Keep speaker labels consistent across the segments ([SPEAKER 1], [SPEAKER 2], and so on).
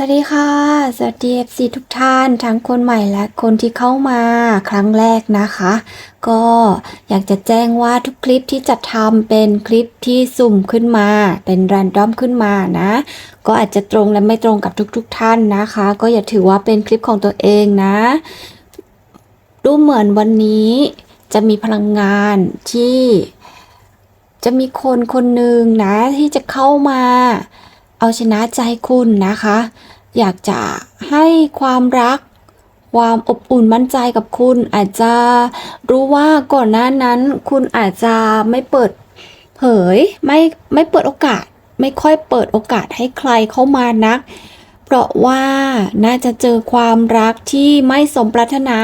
[SPEAKER 1] สวัสดีค่ะ สวัสดี FC ทุกท่านทั้งคนใหม่และคนที่เข้ามาครั้งแรกนะคะ ก็อยากจะแจ้งว่าทุกคลิปที่จะทำเป็นคลิปที่สุ่มขึ้นมา เป็นแรนดอมขึ้นมานะ ก็อาจจะตรงและไม่ตรงกับทุกๆทท่านนะคะ ก็อย่าถือว่าเป็นคลิปของตัวเองนะ ดูเหมือนวันนี้จะมีพลังงานที่จะมีคนคนหนึ่งนะที่จะเข้ามาเอาชนะใจคุณนะคะ อยากจะให้ความรัก ความอบอุ่นมั่นใจกับคุณ อาจจะรู้ว่าก่อนหน้านั้น คุณอาจจะไม่เปิดเผยไม่ไม่เปิดโอกาส ไม่ค่อยเปิดโอกาสให้ใครเข้ามานัก เพราะว่าน่าจะเจอความรักที่ไม่สมปรารถนา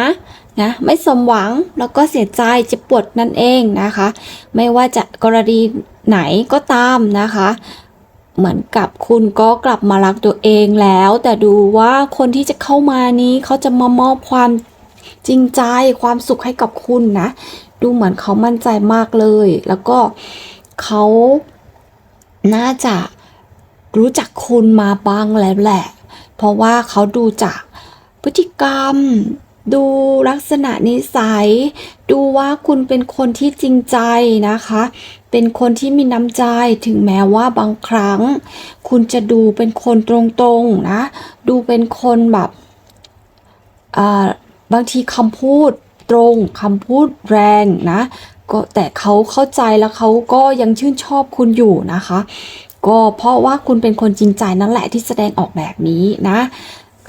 [SPEAKER 1] นะไม่สมหวังแล้วก็เสียใจเจ็บปวดนั่นเองนะคะ ไม่ว่าจะกรณีไหนก็ตามนะคะ เหมือนกับคุณก็กลับมารักตัวเองแล้ว แต่ดูว่าคนที่จะเข้ามานี้เขาจะมามอบความจริงใจความสุขให้กับคุณนะ ดูเหมือนเขามั่นใจมากเลย แล้วก็เขาน่าจะรู้จักคุณมาบ้างแล้วแหละ เพราะว่าเขาดูจากพฤติกรรม ดูลักษณะนิสัย ดูว่าคุณเป็นคนที่จริงใจนะคะ เป็นคนที่มีน้ำใจถึงแม้ว่าบางครั้ง คุณจะดูเป็นคนตรงๆนะ ดูเป็นคนแบบบางทีคำพูดตรงคำพูดแรงนะก็แต่เขาเข้าใจแล้วเขาก็ยังชื่นชอบคุณอยู่นะคะ ก็เพราะว่าคุณเป็นคนจริงใจนั่นแหละที่แสดงออกแบบนี้นะ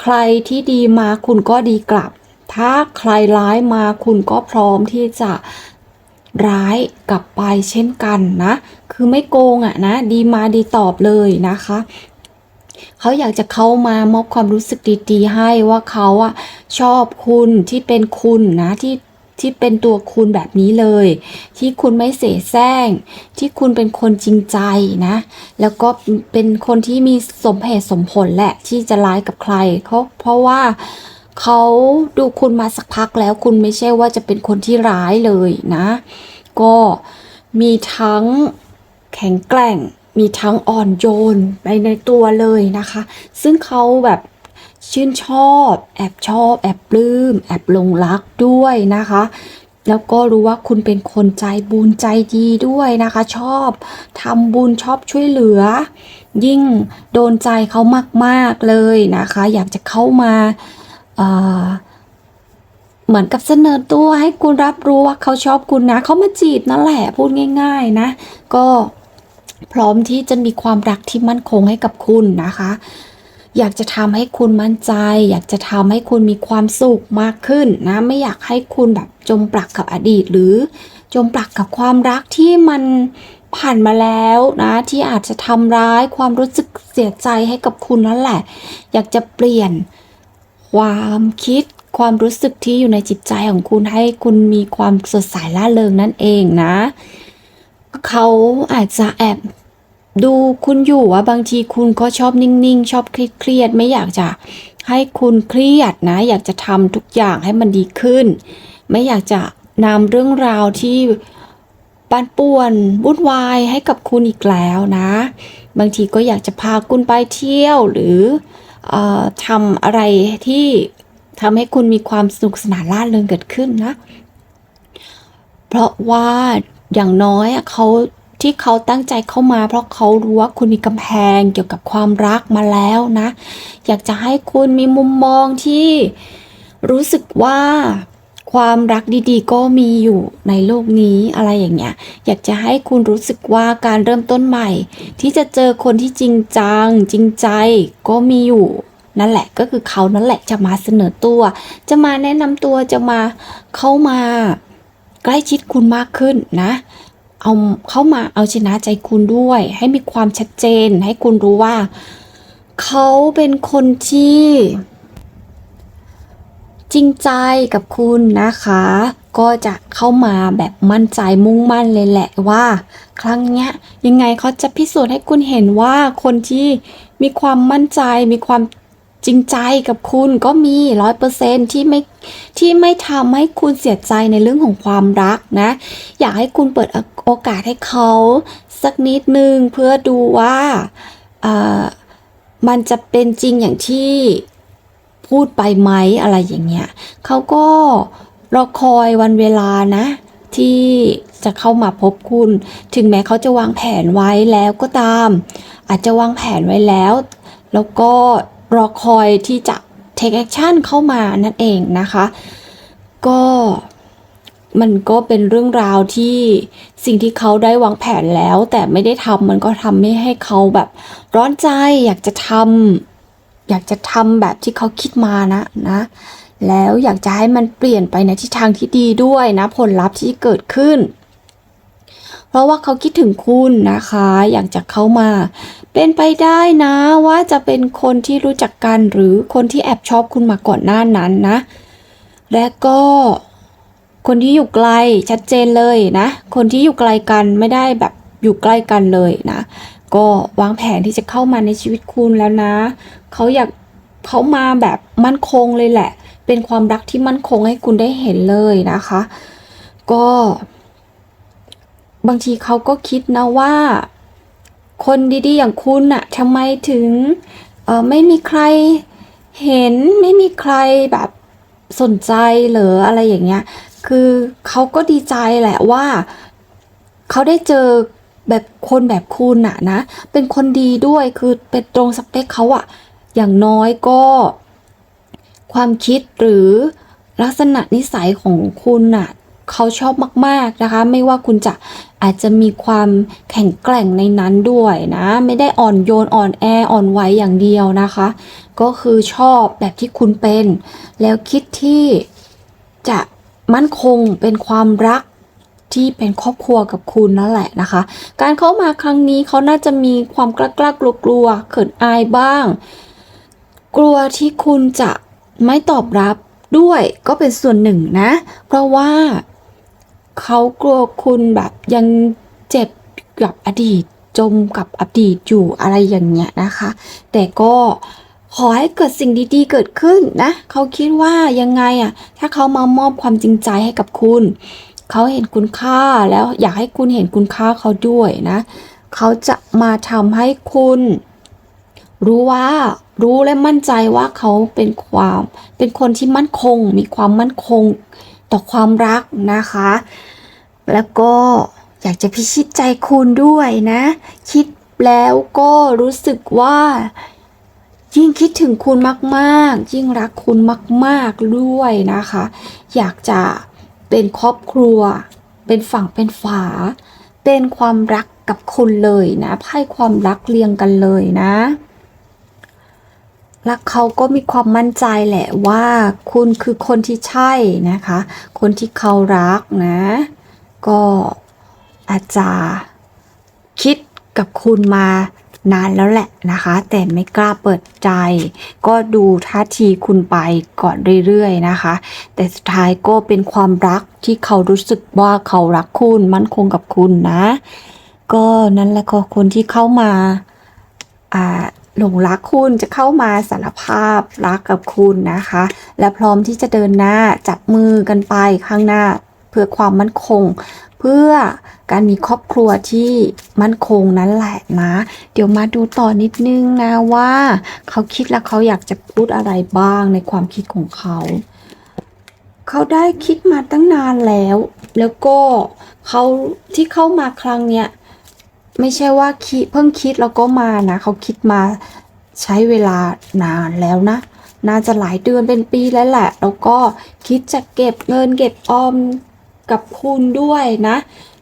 [SPEAKER 1] ใครที่ดีมาคุณก็ดีกลับ ถ้าใครร้ายมาคุณก็พร้อมที่จะร้ายกลับไปเช่นกันนะ คือไม่โกงอะ่ะนะ ดีมาดีตอบเลยนะคะ เขาอยากจะเข้ามามอบความรู้สึกดีๆ ให้ว่าเขาอะชอบคุณที่เป็นคุณนะที่ที่เป็นตัวคุณแบบนี้เลย ที่คุณไม่เสแสร้ง ที่คุณเป็นคนจริงใจนะ แล้วก็เป็นคนที่มีสมเหตุสมผลแหละที่จะร้ายกับใคร เขาเพราะว่า เขาดูคุณมาสักพักแล้วคุณไม่ใช่ว่าจะเป็นคนที่ร้ายเลยนะ ก็มีทั้งแข็งแกร่ง มีทั้งอ่อนโยนไปในตัวเลยนะคะ ซึ่งเขาแบบชื่นชอบ แอบชอบ แอบปลื้ม แอบหลงรักด้วยนะคะ แล้วก็รู้ว่าคุณเป็นคนใจบุญใจดีด้วยนะคะ ชอบทำบุญชอบช่วยเหลือ ยิ่งโดนใจเขามาก ๆ เลยนะคะ อยากจะเข้ามา เหมือนกับเสนอตัวให้คุณรับรู้ว่าเขาชอบคุณนะ เขามาจีบนั่นแหละพูดง่าย ๆ นะ ก็พร้อมที่จะมีความรักที่มั่นคงให้กับคุณนะคะ อยากจะทำให้คุณมั่นใจ อยากจะทำให้คุณมีความสุขมากขึ้นนะ ไม่อยากให้คุณแบบจมปลักกับอดีต หรือจมปลักกับความรักที่มันผ่านมาแล้วนะ ที่อาจจะทำร้ายความรู้สึกเสียใจให้กับคุณนั่นแหละ อยากจะเปลี่ยน ความคิดความรู้สึกที่อยู่ในจิตใจของคุณให้คุณมีความสดใสล่าเริงนั่นเองนะ เขาอาจจะแอบดูคุณอยู่ว่าบางทีคุณก็ชอบนิ่งๆ ชอบเครียดๆไม่อยากจะให้คุณเครียดนะ อยากจะทำทุกอย่างให้มันดีขึ้น ไม่อยากจะนำเรื่องราวที่ปั่นป่วนวุ่นวายให้กับคุณอีกแล้วนะ บางทีก็อยากจะพาคุณไปเที่ยวหรือ ทำอะไรที่ทำให้คุณมีความสนุกสนานล่าเริงเกิดขึ้นนะ เพราะว่าอย่างน้อยเขาที่เขาตั้งใจเข้ามา เพราะเขารู้ว่าคุณมีกำแพงเกี่ยวกับความรักมาแล้วนะ อยากจะให้คุณมีมุมมองที่รู้สึกว่า ความรักดีๆ ก็มีอยู่ในโลกนี้อะไรอย่างเงี้ย อยากจะให้คุณรู้สึกว่าการเริ่มต้นใหม่ ที่จะเจอคนที่จริงจัง จริงใจก็มีอยู่นั่นแหละก็คือเขานั่นแหละจะมาเสนอตัว จะมาแนะนำตัวจะมาเข้ามาใกล้ชิดคุณมากขึ้นนะ เอาเข้ามาเอาชนะใจคุณด้วย ให้มีความชัดเจน ให้คุณรู้ว่า เขาเป็นคนที่ จริงใจกับคุณนะคะ ก็จะเข้ามาแบบมั่นใจมุ่งมั่นเลยแหละว่า ครั้งเนี้ยยังไงเขาจะพิสูจน์ให้คุณเห็นว่าคนที่มีความมั่นใจมีความจริงใจกับคุณก็มีร้อยเปอร์เซนที่ไม่ที่ไม่ทำให้คุณเสียใจในเรื่องของความรักนะ อยากให้คุณเปิดโอกาสให้เขาสักนิดนึงเพื่อดูว่ามันจะเป็นจริงอย่างที่ พูดไปไหมอะไรอย่างเงี้ยเขาก็รอคอยวันเวลานะ ที่จะเข้ามาพบคุณ ถึงแม้เขาจะวางแผนไว้แล้วก็ตาม อาจจะวางแผนไว้แล้ว แล้วก็รอคอยที่จะ take action เข้ามานั่นเองนะคะ ก็มันก็เป็นเรื่องราวที่สิ่งที่เขาได้วางแผนแล้ว แต่ไม่ได้ทำมันก็ทำให้ให้เขาแบบร้อนใจอยากจะทำ อยากจะทำแบบที่เขาคิดมานะนะ แล้วอยากจะให้มันเปลี่ยนไปในทิศทางที่ดีด้วยนะ ผลลัพธ์ที่เกิดขึ้น เพราะว่าเขาคิดถึงคุณนะคะ อยากจะเข้ามา เป็นไปได้นะว่าจะเป็นคนที่รู้จักกันหรือคนที่แอบชอบคุณมาก่อนหน้านั้นนะ และก็คนที่อยู่ไกลชัดเจนเลยนะ คนที่อยู่ไกลกันไม่ได้แบบอยู่ใกล้กันเลยนะ ก็วางแผนที่จะเข้ามาในชีวิตคุณแล้วนะ เขาอยากเขามาแบบมั่นคงเลยแหละ เป็นความรักที่มั่นคงให้คุณได้เห็นเลยนะคะ ก็ บางทีเขาก็คิดนะว่า คนดีๆอย่างคุณน่ะทำไมถึงเออไม่มีใครเห็นไม่มีใครแบบสนใจหรืออะไรอย่างเงี้ย คือเขาก็ดีใจแหละว่าเขาได้เจอแบบคนแบบคุณน่ะนะ เป็นคนดีด้วยคือเป็นตรงสเปคเขาอะ อย่างน้อยก็ ความคิดหรือลักษณะนิสัยของคุณน่ะเขาชอบมาก ๆ นะคะ ไม่ว่าคุณจะอาจจะมีความแข็งแกร่งในนั้นด้วยนะ ไม่ได้อ่อนโยนอ่อนแออ่อนไหวอย่างเดียวนะคะ ก็คือชอบแบบที่คุณเป็น แล้วคิดที่จะมั่นคงเป็นความรักที่เป็นครอบครัวกับคุณนั่นแหละนะคะ การเข้ามาครั้งนี้เขาน่าจะมีความกล้ากล้ากลัวกลัวเขินอายบ้าง กลัวที่คุณจะไม่ตอบรับด้วยก็เป็นส่วนหนึ่งนะ เพราะว่าเขากลัวคุณแบบยังเจ็บกับอดีตจมกับอดีตอยู่อะไรอย่างเงี้ยนะคะ แต่ก็ขอให้เกิดสิ่งดีๆเกิดขึ้นนะ เขาคิดว่ายังไงอะถ้าเขามามอบความจริงใจให้กับคุณ เขาเห็นคุณค่าแล้วอยากให้คุณเห็นคุณค่าเขาด้วยนะ เขาจะมาทำให้คุณ รู้ว่า รู้และมั่นใจว่าเขาเป็นความ เป็นคนที่มั่นคง มีความมั่นคงต่อความรักนะคะ แล้วก็อยากจะพิชิตใจคุณด้วยนะ คิดแล้วก็รู้สึกว่า ยิ่งคิดถึงคุณมาก ๆ ยิ่งรักคุณมาก ๆ ด้วยนะคะ อยากจะเป็นครอบครัว เป็นฝั่งเป็นฝา เป็นความรักกับคุณเลยนะไพ่ความรักเรียงกันเลยนะ และเขาก็มีความมั่นใจแหละว่าคุณคือคนที่ใช่นะคะ คนที่เขารักนะ ก็อาจจะคิดกับคุณมานานแล้วแหละนะคะ แต่ไม่กล้าเปิดใจ ก็ดูท่าทีคุณไปก่อนเรื่อยๆนะคะ แต่สุดท้ายก็เป็นความรักที่เขารู้สึกว่าเขารักคุณมั่นคงกับคุณนะ ก็นั่นแหละก็คนที่เข้ามาอ่า หลงรักคุณจะเข้ามาสารภาพรักกับคุณนะคะ และพร้อมที่จะเดินหน้าจับมือกันไปข้างหน้าเพื่อความมั่นคง เพื่อการมีครอบครัวที่มั่นคงนั่นแหละนะ เดี๋ยวมาดูต่อนิดนึงนะว่า เขาคิดแล้วเขาอยากจะพูดอะไรบ้างในความคิดของเขา เขาได้คิดมาตั้งนานแล้ว แล้วก็เขาที่เข้ามาครั้งเนี้ย ไม่ใช่ว่าคิดเพิ่งคิดแล้วก็มานะเขาคิดมาใช้เวลานานแล้วนะ น่าจะหลายเดือนเป็นปีแล้วแหละ แล้วก็คิดจะเก็บเงินเก็บออมกับคุณด้วยนะ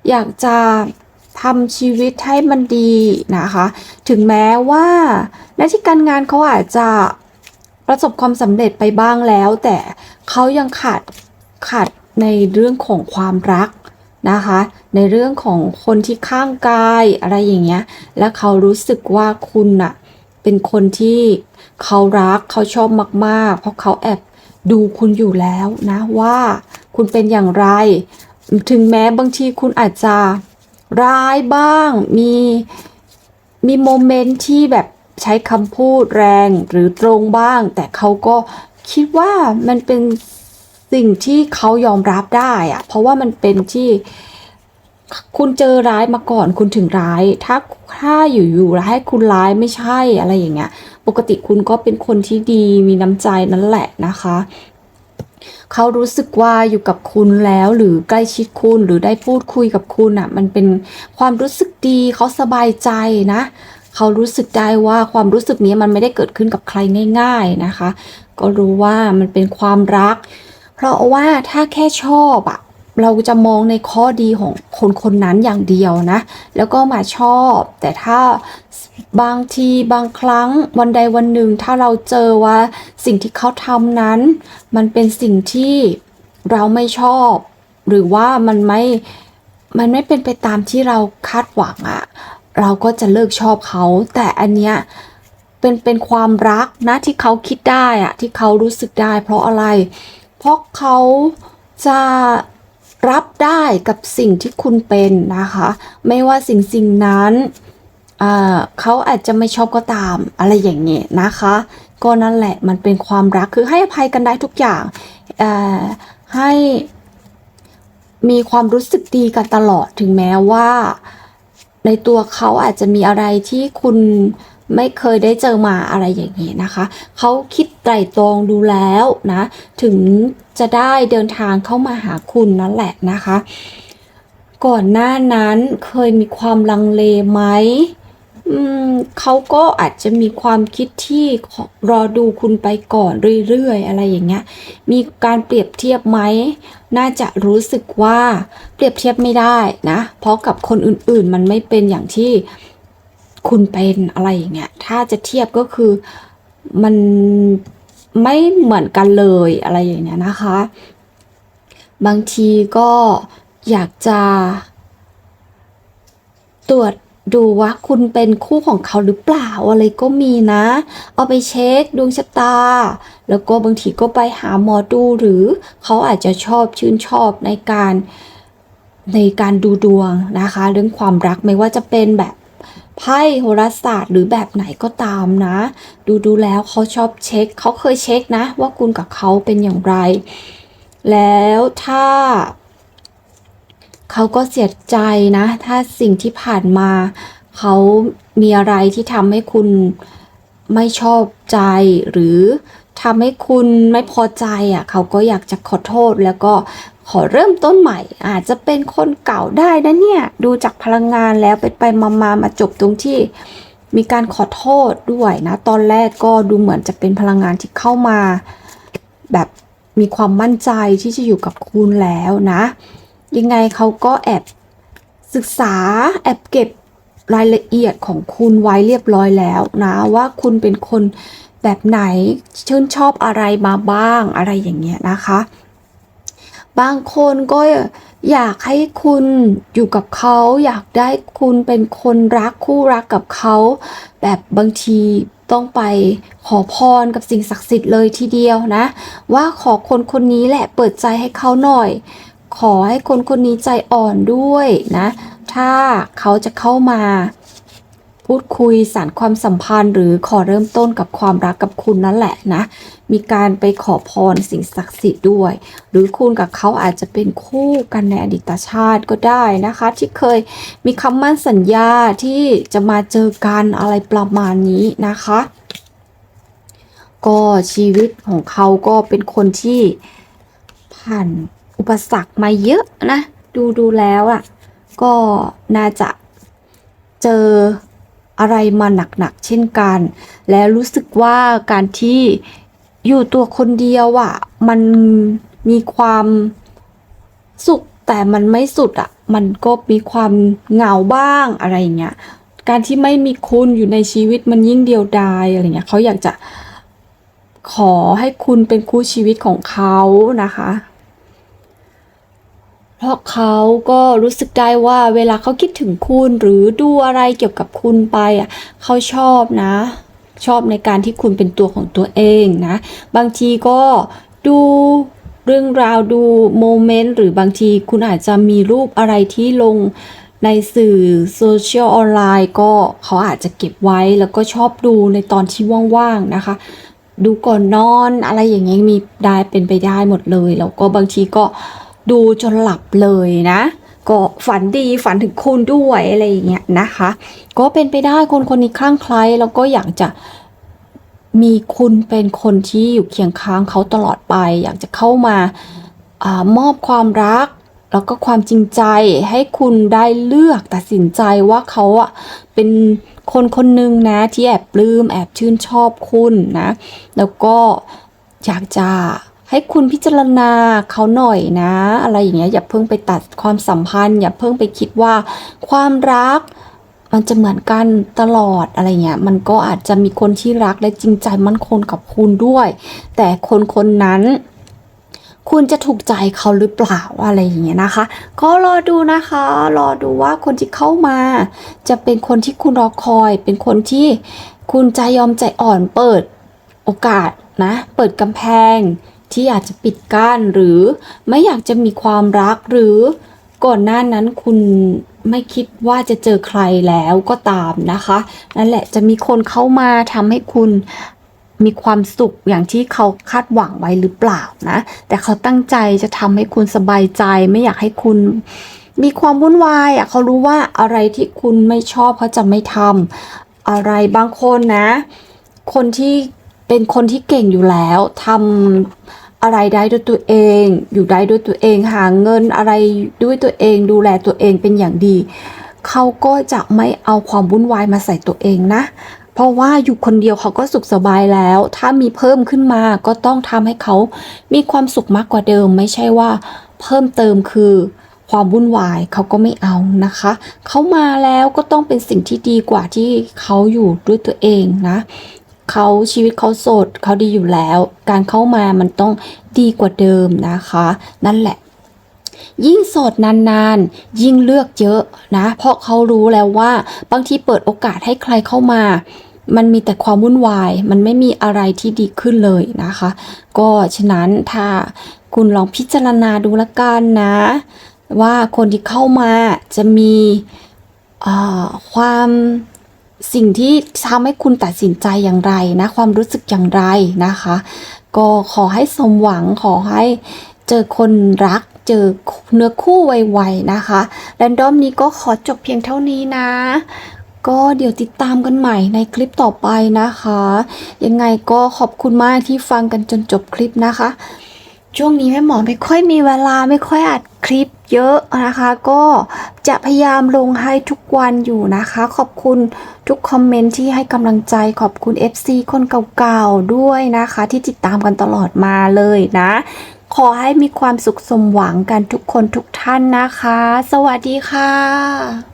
[SPEAKER 1] อยากจะทำชีวิตให้มันดีนะคะ ถึงแม้ว่าหน้าที่การงานเขาอาจจะประสบความสำเร็จไปบ้างแล้ว แต่เขายังขาดขาดในเรื่องของความรัก นะคะ ในเรื่องของคนที่ข้างกายอะไรอย่างเงี้ย และเขารู้สึกว่าคุณน่ะเป็นคนที่เขารักเขาชอบมาก ๆ เพราะเขาแอบดูคุณอยู่แล้วนะว่าคุณเป็นอย่างไร ถึงแม้บางทีคุณอาจจะร้ายบ้าง มีมีโมเมนต์ที่แบบใช้คำพูดแรงหรือตรงบ้าง แต่เขาก็คิดว่ามันเป็น สิ่งที่เขายอมรับได้อะเพราะว่ามันเป็นที่คุณเจอร้ายมาก่อนคุณถึงร้าย ถ้าถ้าอยู่อยู่ๆแล้วให้คุณร้ายไม่ใช่อะไรอย่างเงี้ย ปกติคุณก็เป็นคนที่ดีมีน้ำใจนั่นแหละนะคะ เขารู้สึกว่าอยู่กับคุณแล้วหรือใกล้ชิดคุณหรือได้พูดคุยกับคุณอะ มันเป็นความรู้สึกดีเขาสบายใจนะ เขารู้สึกได้ว่าความรู้สึกนี้มันไม่ได้เกิดขึ้นกับใครง่าย ๆนะคะ ก็รู้ว่ามันเป็นความรัก ราะว่าถ้าแค่ชอบอะเราจะมองในข้อดีของคนคนนั้นอย่างเดียวนะ แล้วก็มาชอบ แต่ถ้าบางทีบางครั้งวันใดวันหนึ่ง ถ้าเราเจอว่าสิ่งที่เขาทำนั้น มันเป็นสิ่งที่เราไม่ชอบ หรือว่ามันไม่มันไม่เป็นไปตามที่เราคาดหวังอะเราก็จะเลิกชอบเขา แต่อันเนี้ยเป็นเป็นความรักนะที่เขาคิดได้อะที่เขารู้สึกได้ เพราะอะไร เพราะเขาจะรับได้กับสิ่งที่คุณเป็นนะคะ ไม่ว่าสิ่งสิ่งนั้นเขาอาจจะไม่ชอบก็ตามอะไรอย่างเงี้ยนะคะ ก็นั่นแหละมันเป็นความรักคือให้อภัยกันได้ทุกอย่างให้มีความรู้สึกดีกันตลอดถึงแม้ว่า ในตัวเขาอาจจะมีอะไรที่คุณ ไม่เคยได้เจอมาอะไรอย่างนี้นะคะ เขาคิดไตร่ตรองดูแล้วนะ ถึงจะได้เดินทางเข้ามาหาคุณนั่นแหละนะคะ ก่อนหน้านั้นเคยมีความลังเลไหมเขาก็อาจจะมีความคิดที่รอดูคุณไปก่อนเรื่อยๆ อะไรอย่างเงี้ย มีการเปรียบเทียบไหม น่าจะรู้สึกว่าเปรียบเทียบไม่ได้นะ เพราะกับคนอื่นๆ มันไม่เป็นอย่างที่ คุณเป็นอะไรอย่างเงี้ย ถ้าจะเทียบก็คือมันไม่เหมือนกันเลยอะไรอย่างเงี้ยนะคะ บางทีก็อยากจะ ตรวจดูว่าคุณเป็นคู่ของเขาหรือเปล่าอะไรก็มีนะ เอาไปเช็คดวงชะตา แล้วก็บางทีก็ไปหาหมอดูหรือเขาอาจจะชอบชื่นชอบในการในการดูดวงนะคะ เรื่องความรักไม่ว่าจะเป็นแบบ ไพ่โหราศาสตร์หรือแบบไหนก็ตามนะ ดูดูแล้วเขาชอบเช็ค เขาเคยเช็คนะ ว่าคุณกับเขาเป็นอย่างไร แล้วถ้า เขาก็เสียใจนะ ถ้าสิ่งที่ผ่านมา เขามีอะไรที่ทำให้คุณไม่ชอบใจหรือ ทำให้คุณไม่พอใจอะเขาก็อยากจะขอโทษแล้วก็ขอเริ่มต้นใหม่ อาจจะเป็นคนเก่าได้นะเนี่ย ดูจากพลังงานแล้วไปไปมามามาจบตรงที่มีการขอโทษด้วยนะ ตอนแรกก็ดูเหมือนจะเป็นพลังงานที่เข้ามา แบบมีความมั่นใจที่จะอยู่กับคุณแล้วนะ ยังไงเขาก็แอบศึกษาแอบเก็บรายละเอียดของคุณไว้เรียบร้อยแล้วนะ ว่าคุณเป็นคน แบบไหนชื่นชอบอะไรมาบ้างอะไรอย่างเงี้ยนะคะ บางคนก็อยากให้คุณอยู่กับเขาอยากได้คุณเป็นคนรักคู่รักกับเขาแบบบางทีต้องไปขอพรกับสิ่งศักดิ์สิทธิ์เลยทีเดียวนะ ว่าขอคนคนนี้แหละเปิดใจให้เขาหน่อย ขอให้คนคนนี้ใจอ่อนด้วยนะ ถ้าเขาจะเข้ามา พูดคุยสารความสัมพันธ์ หรือขอเริ่มต้นกับความรักกับคุณนั่นแหละนะ มีการไปขอพรสิ่งศักดิ์สิทธิ์ด้วย หรือคุณกับเขาอาจจะเป็นคู่กันในอดีตชาติก็ได้นะคะ ที่เคยมีคำมั่นสัญญาที่จะมาเจอกันอะไรประมาณนี้นะคะ ก็ชีวิตของเขาก็เป็นคนที่ผ่านอุปสรรคมาเยอะนะ ดูดูแล้วอะ ก็น่าจะเจอ อะไรมาหนักๆเช่นกัน แล้วรู้สึกว่าการที่อยู่ตัวคนเดียวอะ มันมีความสุขแต่มันไม่สุดอะ มันก็มีความเหงาบ้างอะไรเงี้ย การที่ไม่มีคุณอยู่ในชีวิตมันยิ่งเดียวดายอะไรเงี้ยเขาอยากจะขอให้คุณเป็นคู่ชีวิตของเขานะคะ เพราะเขาก็รู้สึกได้ว่าเวลาเขาคิดถึงคุณหรือดูอะไรเกี่ยวกับคุณไปอะเขาชอบนะ ชอบในการที่คุณเป็นตัวของตัวเองนะ บางทีก็ดูเรื่องราวดูโมเมนต์หรือบางทีคุณอาจจะมีรูปอะไรที่ลงในสื่อโซเชียลออนไลน์ก็เขาอาจจะเก็บไว้แล้วก็ชอบดูในตอนที่ว่างๆนะคะ ดูก่อนนอนอะไรอย่างเงี้ยมีได้เป็นไปได้หมดเลย แล้วก็บางทีก็ ดูจนหลับเลยนะ ก็ฝันดีฝันถึงคุณด้วยอะไรอย่างเงี้ยนะคะ ก็เป็นไปได้คนคนนี้คลั่งไคล้แล้วก็อยากจะมีคุณเป็นคนที่อยู่เคียงข้างเขาตลอดไป อยากจะเข้ามาอมอบความรัก แล้วก็ความจริงใจให้คุณได้เลือกตัดสินใจว่าเขาอะเป็นคนคนหนึ่งนะที่แอบปลื้มแอบชื่นชอบคุณนะ แล้วก็อยากจะ ให้คุณพิจารณาเขาหน่อยนะ อะไรอย่างเงี้ยอย่าเพิ่งไปตัดความสัมพันธ์ อย่าเพิ่งไปคิดว่าความรักมันจะเหมือนกันตลอดอะไรเงี้ย มันก็อาจจะมีคนที่รักและจริงใจมั่นคงกับคุณด้วย แต่คนคนนั้น คุณจะถูกใจเขาหรือเปล่าอะไรอย่างเงี้ยนะคะ ก็รอดูนะคะ รอดูว่าคนที่เข้ามา จะเป็นคนที่คุณรอคอย เป็นคนที่คุณใจยอมใจอ่อนเปิดโอกาสนะ เปิดกำแพง ที่อยากจะปิดกั้นหรือไม่อยากจะมีความรักหรือก่อนหน้านั้นคุณไม่คิดว่าจะเจอใครแล้วก็ตามนะคะ นั่นแหละจะมีคนเข้ามาทำให้คุณมีความสุขอย่างที่เขาคาดหวังไว้หรือเปล่านะ แต่เขาตั้งใจจะทำให้คุณสบายใจ ไม่อยากให้คุณมีความวุ่นวายอะเขารู้ว่าอะไรที่คุณไม่ชอบเขาจะไม่ทำอะไรบางคนนะ คนที่เป็นคนที่เก่งอยู่แล้วทำ อะไรได้ด้วยตัวเอง อยู่ได้ด้วยตัวเอง หาเงินอะไรด้วยตัวเอง ดูแลตัวเองเป็นอย่างดี เขาก็จะไม่เอาความวุ่นวายมาใส่ตัวเองนะ เพราะว่าอยู่คนเดียวเขาก็สุขสบายแล้ว ถ้ามีเพิ่มขึ้นมาก็ต้องทำให้เขามีความสุขมากกว่าเดิม ไม่ใช่ว่าเพิ่มเติมคือความวุ่นวายเขาก็ไม่เอานะคะ เขามาแล้วก็ต้องเป็นสิ่งที่ดีกว่าที่เขาอยู่ด้วยตัวเองนะ เขาชีวิตเขาโสดเขาดีอยู่แล้ว การเข้ามามันต้องดีกว่าเดิมนะคะ นั่นแหละ ยิ่งโสดนานๆ ยิ่งเลือกเยอะนะ เพราะเขารู้แล้วว่าบางทีเปิดโอกาสให้ใครเข้ามามันมีแต่ความวุ่นวาย มันไม่มีอะไรที่ดีขึ้นเลยนะคะ ก็ฉะนั้นถ้าคุณลองพิจารณาดูละกันนะ ว่าคนที่เข้ามาจะมีความ สิ่งที่ทำให้คุณตัดสินใจอย่างไรนะ ความรู้สึกอย่างไรนะคะ ก็ขอให้สมหวังขอให้เจอคนรักเจอเนื้อคู่ไวๆนะคะแรนดอมนี้ก็ขอจบเพียงเท่านี้นะ ก็เดี๋ยวติดตามกันใหม่ในคลิปต่อไปนะคะ ยังไงก็ขอบคุณมากที่ฟังกันจนจบคลิปนะคะ ช่วงนี้แม่หมอไม่ค่อยมีเวลาไม่ค่อยอัด คลิปเยอะนะคะ ก็จะพยายามลงให้ทุกวันอยู่นะคะ ขอบคุณทุกคอมเมนต์ที่ให้กำลังใจขอบคุณ FC คนเก่าๆด้วยนะคะ ที่ติดตามกันตลอดมาเลยนะ ขอให้มีความสุขสมหวังกันทุกคนทุกท่านนะคะ สวัสดีค่ะ